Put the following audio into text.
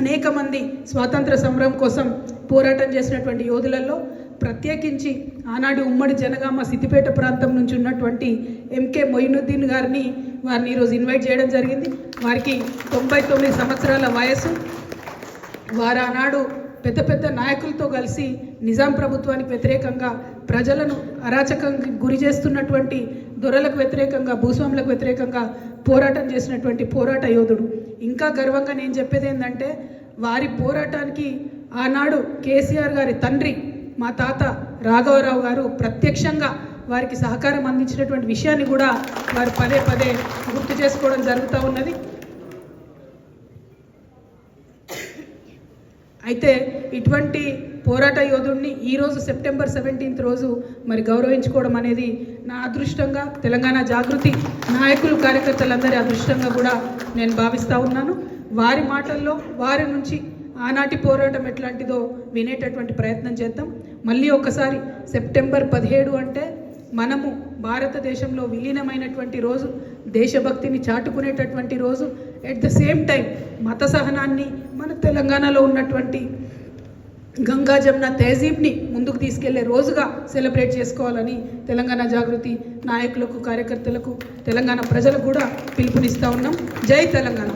అనేక మంది స్వాతంత్ర సమరం కోసం పోరాటం చేసినటువంటి యోధులలో ప్రత్యేకించి ఆనాడు ఉమ్మడి జనగామ సిద్దిపేట ప్రాంతం నుంచి ఉన్నటువంటి ఎంకే మొయినుద్దీన్ గారిని వారిని ఈరోజు ఇన్వైట్ చేయడం జరిగింది. వారికి తొంభై తొమ్మిది సంవత్సరాల వయసు వారు ఆనాడు పెద్ద పెద్ద నాయకులతో కలిసి నిజాం ప్రభుత్వానికి వ్యతిరేకంగా ప్రజలను అరాచకంగా గురి చేస్తున్నటువంటి దొరలకు వ్యతిరేకంగా భూస్వాములకు వ్యతిరేకంగా పోరాటం చేసినటువంటి పోరాట యోధుడు. ఇంకా గర్వంగా నేను చెప్పేది ఏంటంటే వారి పోరాటానికి ఆనాడు కేసీఆర్ గారి తండ్రి మా తాత రాఘవరావు గారు ప్రత్యక్షంగా వారికి సహకారం అందించినటువంటి విషయాన్ని కూడా వారు పదే పదే గుర్తు చేసుకోవడం జరుగుతూ ఉన్నది. అయితే ఇటువంటి పోరాట యోధుడిని ఈరోజు సెప్టెంబర్ సెవెంటీన్త్ రోజు మరి గౌరవించుకోవడం అనేది నా అదృష్టంగా తెలంగాణ జాగృతి నాయకులు కార్యకర్తలందరి అదృష్టంగా కూడా నేను భావిస్తూ ఉన్నాను. వారి మాటల్లో వారి నుంచి ఆనాటి పోరాటం ఎట్లాంటిదో వినేటటువంటి ప్రయత్నం చేద్దాం. మళ్ళీ ఒకసారి సెప్టెంబర్ పదిహేడు అంటే మనము భారతదేశంలో విలీనమైనటువంటి రోజు దేశభక్తిని చాటుకునేటటువంటి రోజు ఎట్ ద సేమ్ టైం మత సహనాన్ని మన తెలంగాణలో ఉన్నటువంటి గంగా జమున తహజీబ్ని ముందుకు తీసుకెళ్ళే రోజుగా సెలబ్రేట్ చేసుకోవాలని తెలంగాణ జాగృతి నాయకులకు కార్యకర్తలకు తెలంగాణ ప్రజలకు కూడా పిలుపునిస్తూ ఉన్నాం. జై తెలంగాణ.